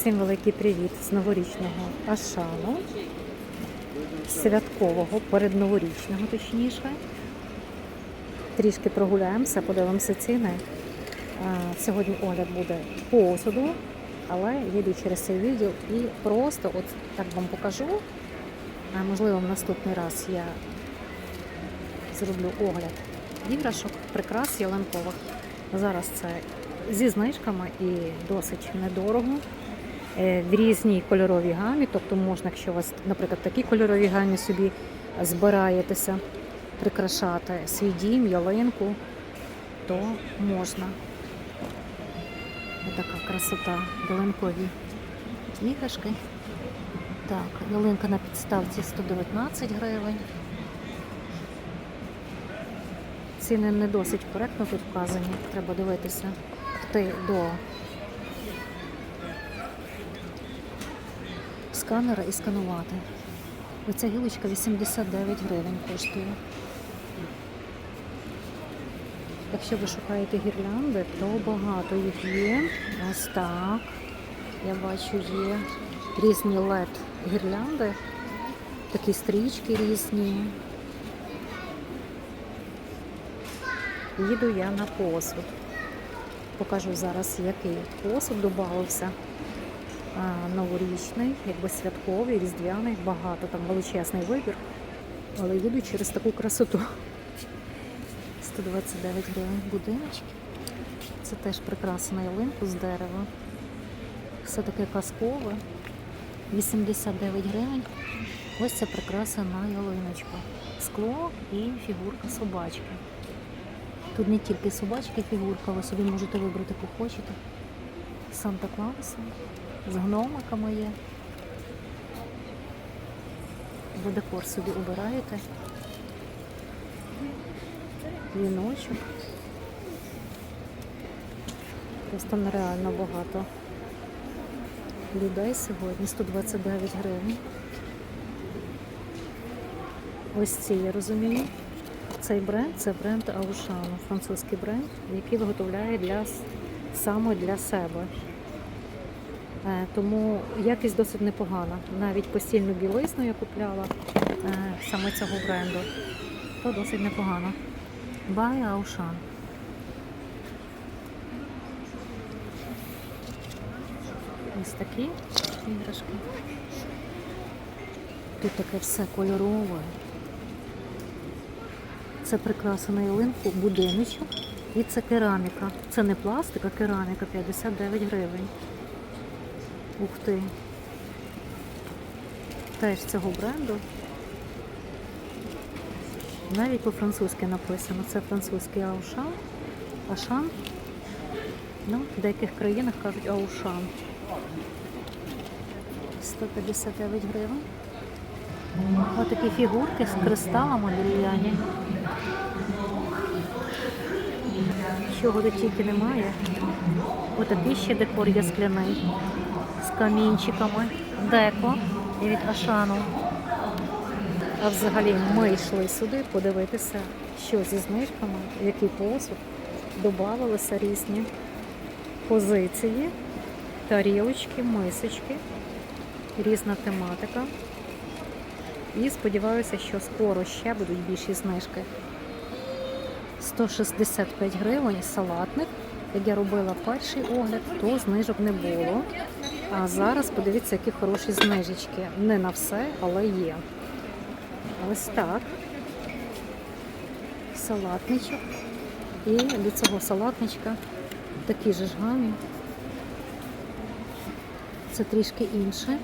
Всім великий привіт з новорічного Ашану, святкового, передноворічного точніше. Трішки прогуляємося, подивимося ціни. Сьогодні огляд буде посуду, але їду через цей відділ і просто от так вам покажу. Можливо, в наступний раз я зроблю огляд іграшок, прикрас ялинкових. Зараз це зі знижками і досить недорого. Е, В різній кольоровій гамі, тобто можна, якщо у вас, наприклад, в такій кольоровій гамі собі збираєтеся прикрашати свій дім, ялинку, то можна. Ось така красота, ялинкові іграшки. Так, ялинка на підставці 119 гривень. Ціни не досить коректно тут вказані. Треба дивитися, до сканера і сканувати. Оця гілочка 89 гривень коштує. Якщо ви шукаєте гірлянди, то багато їх є. Ось так. Я бачу, є різні LED гірлянди, такі стрічки різні. Їду я на посуд. Покажу зараз, який посуд додався. Новорічний, якби святковий, різдвяний, багато, там величезний вибір. Але їду через таку красоту. 129 гривень будиночки. Це теж прикраса на ялинку з дерева. Все таке казкове. 89 гривень. Ось це прикраса на ялиночку. Скло і фігурка собачки. Тут не тільки собачки, фігурка, ви собі можете вибрати, яку хочете. Санта Клауса з гномиками є. Ви декор собі обираєте. Віночок. Просто нереально багато людей сьогодні. 129 гривень. Ось ці, я розумію. Цей бренд це бренд Аушану, французький бренд, який виготовляє для, саме для себе. Е, Тому якість досить непогана. Навіть постільну білизну я купляла е, саме цього бренду. То досить непогано. Бай Аушан. Ось такі іграшки. Тут таке все кольорове. Це прикраса ялинку, будиночок. І це кераміка. Це не пластик, а кераміка 59 гривень. Ух ти. Теж цього бренду. Навіть по-французьки написано. Це французький аушан. Ашан. Ну, в деяких країнах кажуть аушан. 159 гривень. Ось такі фігурки з кристалами дерев'яні. Чого тут тільки немає. Отакий ще декор є скляний. Камінчиками. Деко від Ашану. А взагалі ми йшли сюди подивитися, що зі знижками, який посуд. Добавилися різні позиції, тарілочки, мисочки, різна тематика. І сподіваюся, що скоро ще будуть більші знижки. 165 гривень салатник. Як я робила перший огляд, то знижок не було. А зараз подивіться, які хороші знижечки. Не на все, але є. Ось так. Салатничок. І до цього салатничка такі же гамі. Це трішки інше.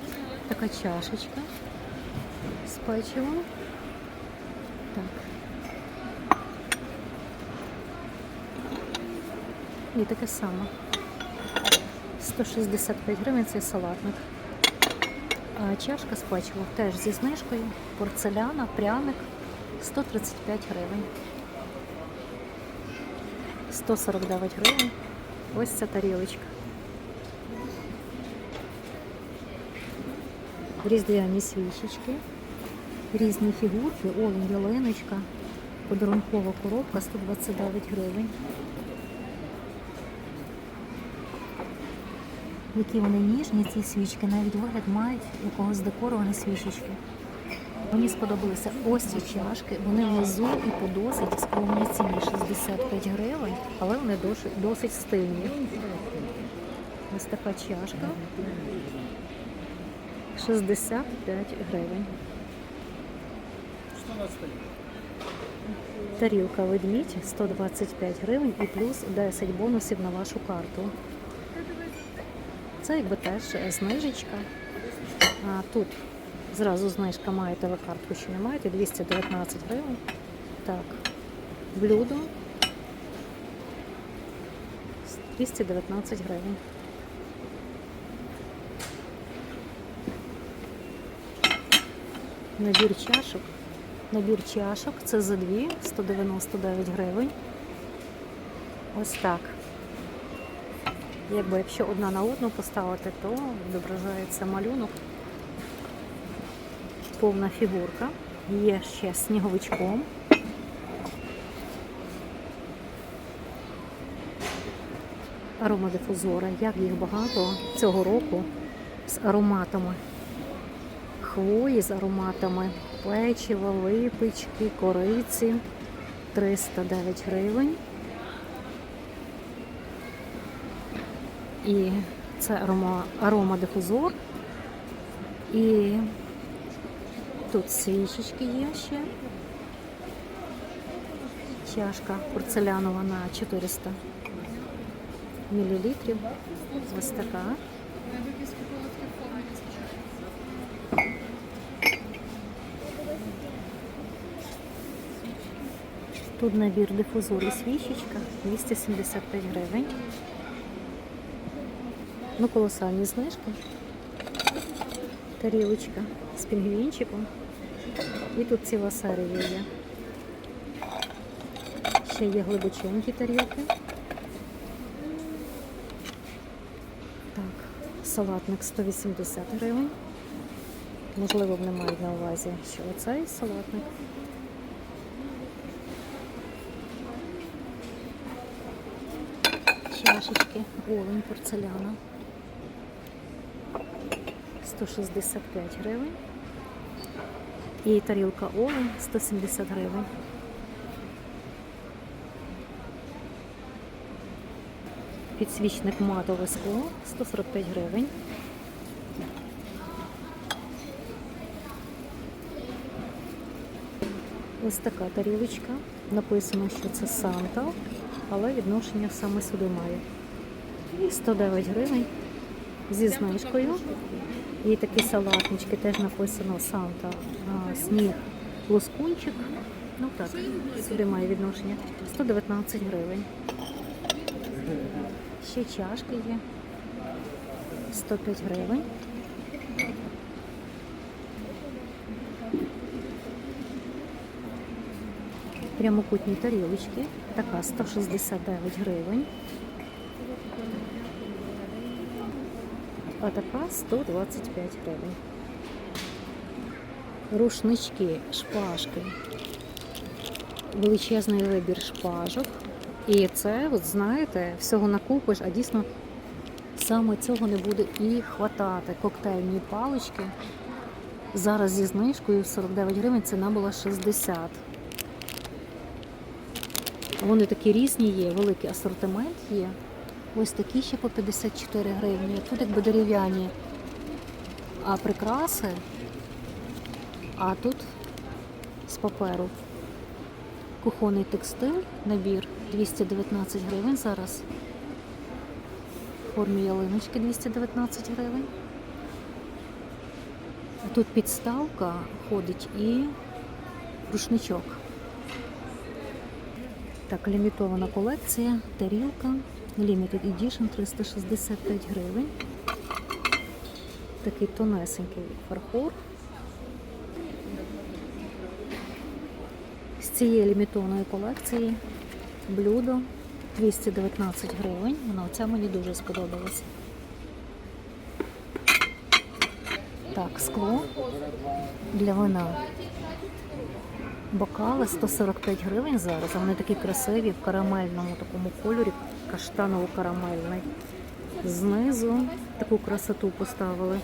Така чашечка з печивом. Так. І таке саме. 165 гривень цей салатник. Чашка з печивом теж зі знижкою. Порцеляна, пряник 135 гривень. 149 гривень. Ось ця тарілочка. Різдвяні свічечки, різні фігурки, олень, ялиночка, подарункова коробка 129 гривень. Які вони ніжні, ці свічки, навіть вигляд мають якогось декоровані свічечки. Мені сподобалися ось ці чашки. Вони внизу і по досить скромній ціні 65 гривень, але вони досить стильні. Ось така чашка. 65 гривень. Тарілка ведмідь 125 гривень і плюс 10 бонусів на вашу карту. Це якби теж знижечка. А тут зразу знижка маєте ви картку чи не маєте, 219 гривень. Так, блюдо 219 гривень. Набір чашок. Набір чашок це за дві 199 гривень. Ось так. Якби якщо одна на одну поставити, то відображається малюнок. Повна фігурка. Є ще з сніговичком. Аромадифузори. Як їх багато цього року з ароматами хвої, з ароматами печива, випічки, кориці. 309 гривень. І це арома, аромадифузор. І тут свічечки є ще. Чашка порцелянова на 400 мл. Ось така. Тут набір дифузор і свічечка 275 гривень. Ну, колосальні знижки. Тарілочка з пінгвінчиком. І тут ціла серія є. Ще є глибоченькі тарілки. Так, салатник 180 гривень. Можливо, вони мають на увазі, що оцей салатник. Чашечки, олень порцеляна. 165 гривень. І тарілка олень 170 гривень. Підсвічник матове скло 145 гривень. Ось така тарілочка. Написано, що це Санта, але відношення саме сюди має. 109 гривень зі знижкою. І такі салатнички теж написано Санта, сніг, лоскунчик. Ну так, сюди має відношення. 119 гривень. Ще чашки є. 105 гривень. Прямокутні тарілочки. Така 169 гривень. А така 125 гривень. Рушнички, шпажки. Величезний вибір шпажок. І це, от знаєте, всього накупиш, а дійсно саме цього не буде і хватати. Коктейльні палички. Зараз зі знижкою 49 гривень ціна була 60. Вони такі різні є, великий асортимент є. Ось такі ще по 54 гривні. Тут якби дерев'яні а прикраси, а тут з паперу. Кухонний текстиль, набір 219 гривень зараз. В формі ялиночки 219 гривень. Тут підставка ходить і рушничок. Так, лімітована колекція, тарілка, Limited Edition 365 гривень. Такий тонесенький фарфор. З цієї лімітованої колекції блюдо 219 гривень. Вона оця мені дуже сподобалася. Так, скло для вина. Бокали 145 гривень зараз. Вони такі красиві в карамельному такому кольорі, каштаново-карамельний. Знизу Таку красоту поставили.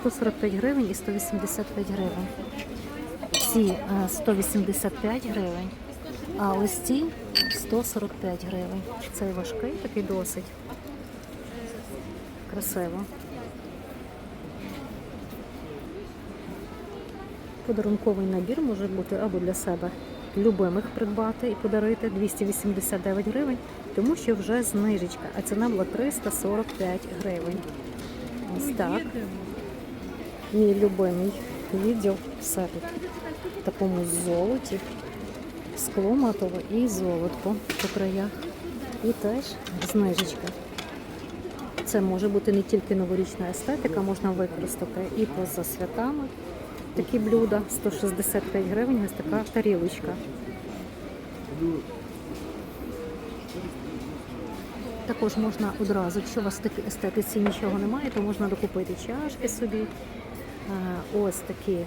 145 гривень і 185 гривень. Ці е, 185 гривень, а ось ці 145 гривень. Цей важкий такий досить. Красиво. Подарунковий набір може бути або для себе любимих придбати і подарити 289 гривень, тому що вже знижечка, а ціна була 345 гривень. Ось так. Мій любимий відділ все тут в такому золоті, скло матове і золотко по краях. І теж знижечка. Це може бути не тільки новорічна естетика, можна використати і поза святами. Такі блюда 165 гривень, ось така тарілочка. Також можна одразу, якщо у вас в естетиці нічого немає, то можна докупити чашки собі. Е, Ось такі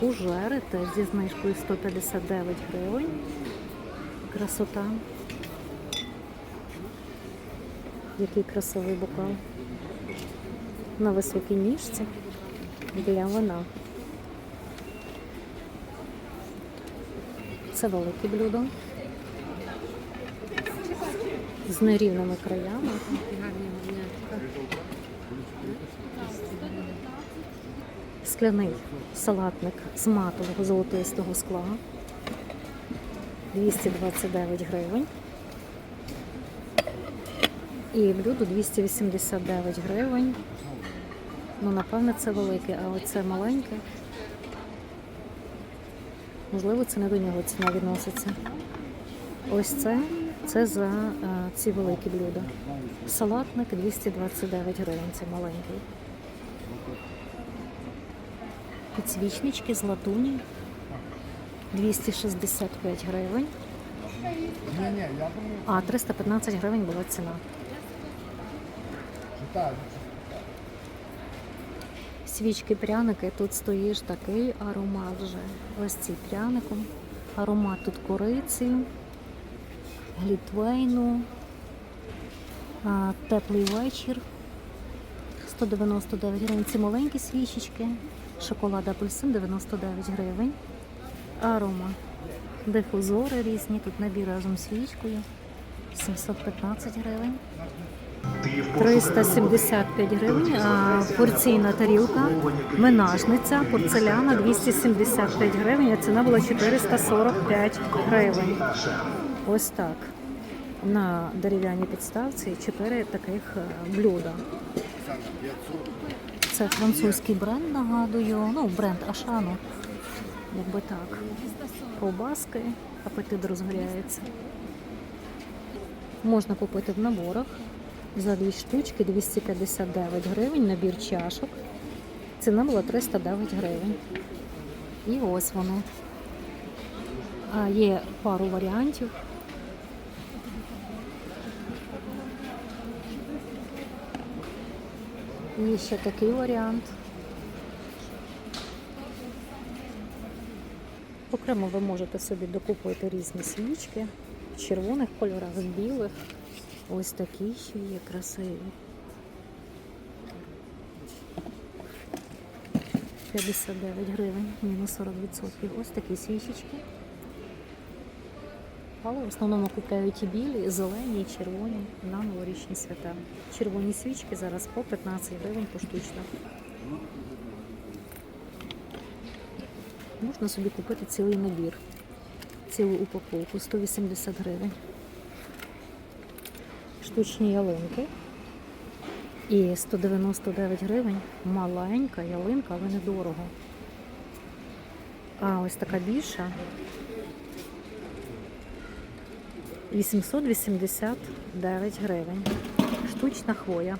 фужери, теж зі знижкою 159 гривень. Красота. Який красивий бокал. На високій ніжці для вина. Це велике блюдо з нерівними краями. Скляний салатник з матового золотистого скла. 229 гривень. І блюдо 289 гривень. Ну, напевне, це велике, а оце маленьке. Можливо, це не до нього ціна відноситься. Ось це, це за е, ці великі блюда. Салатник 229 гривень, це маленький. Підсвічнички з латуні 265 гривень. А 315 гривень була ціна. Свічки пряники, тут стоїш такий аромат вже. Ось ці пряником. Аромат тут кориці, глітвейну, теплий вечір. 199 гривень. Ці маленькі свічечки. Шоколад апельсин 99 гривень. Арома. Дифузори різні. Тут набір разом з свічкою. 715 гривень. 375 гривень, а порційна тарілка, менажниця, порцеляна 275 гривень, а ціна була 445 гривень. Ось так. На дерев'яній підставці чотири таких е, блюда. Це французький бренд, нагадую, ну, бренд Ашану. Якби так. Ковбаски, апетит розгоряється. Можна купити в наборах. За дві штучки 259 гривень, набір чашок. Ціна була 309 гривень. І ось вони. А є пару варіантів. І ще такий варіант. Окремо ви можете собі докупити різні свічки в червоних кольорах, в білих. Ось такі ще є красиві. 59 гривень, мінус 40%. Ось такі свічечки. Але в основному купляють і білі, і зелені, і червоні на новорічні свята. Червоні свічки зараз по 15 гривень поштучно. Можна собі купити цілий набір, цілу упаковку 180 гривень штучні ялинки. І 199 гривень маленька ялинка, але недорого. А ось така більша 889 гривень. Штучна хвоя.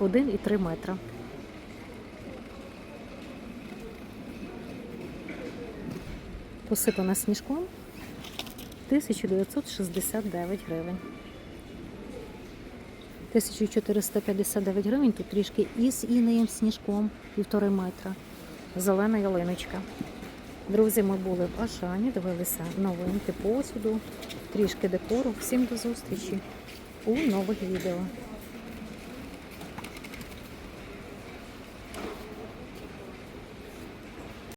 1,3 метра. Посипана сніжком 1969 гривень. 1459 гривень, тут трішки із інеєм сніжком, півтори метра. Зелена ялиночка. Друзі, ми були в Ашані, дивилися новинки посуду, трішки декору. Всім до зустрічі! у нових відео.